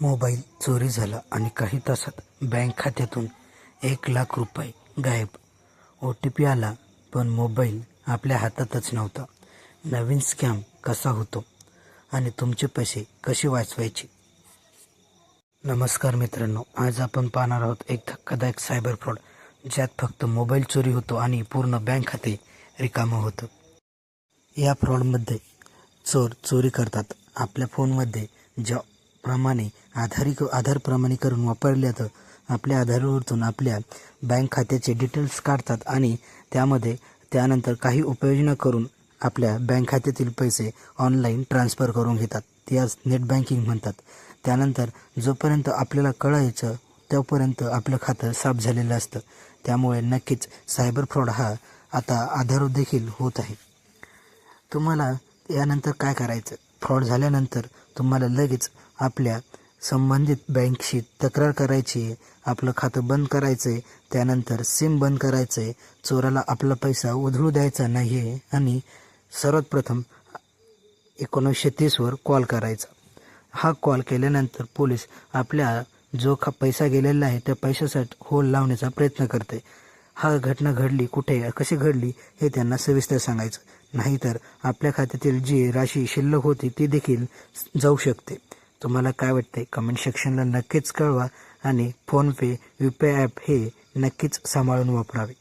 Mobile चोरी झाला आणि काही तासात बँक खात्यातून एक लाख रुपये गायब. ओ टी पी आला पण मोबाईल आपल्या हातातच नव्हता. नवीन स्कॅम कसा होतो आणि तुमचे पैसे कसे वाचवायचे? नमस्कार मित्रांनो आज आपण पाहणार आहोत एक धक्कादायक सायबर फ्रॉड ज्यात फक्त मोबाईल चोरी होतो आणि पूर्ण बँक खाते रिकामं होतं. या फ्रॉडमध्ये चोर चोरी करतात. आपल्या फोनमध्ये प्रमाणे आधारी आधार प्रमाणीकरण वापरल्या जातं आपल्या आधारावरतून आपल्या बँक खात्याचे डिटेल्स काढतात आणि त्यामध्ये त्यानंतर काही उपाययोजना करून आपल्या बँक खात्यातील पैसे ऑनलाईन ट्रान्सफर करून घेतात. त्यास नेट बँकिंग म्हणतात. त्यानंतर जोपर्यंत आपल्याला कळायचं तोपर्यंत आपलं खातं साफ झालेलं असतं. त्यामुळे नक्कीच सायबर फ्रॉड हा आता आधार देखील होत आहे. तुम्हाला यानंतर काय करायचं? फ्रॉड झाल्यानंतर तुम्हाला लगेच आपल्या संबंधित बँकशी तक्रार करायची आहे. आपलं खातं बंद करायचं आहे त्यानंतर सिम बंद करायचं आहे चोराला आपला पैसा उधळू द्यायचा नाही आहे आणि सर्वात प्रथम एकोणीसशे तीसवर कॉल करायचा. हा कॉल केल्यानंतर पोलीस आपल्या जो खा पैसा गेलेला आहे त्या पैशासाठी होल लावण्याचा प्रयत्न करते हा घटना घडली कुठे कशी घडली हे त्यांना सविस्तर सांगायचं. नाहीतर आपल्या खात्यातील जी राशी शिल्लक होती ती देखील जाऊ शकते. तुम्हाला काय वाटते कमेंट सेक्शनला नक्कीच कळवा आणि PhonePe U P I app हे नक्कीच सांभाळून वापरावे.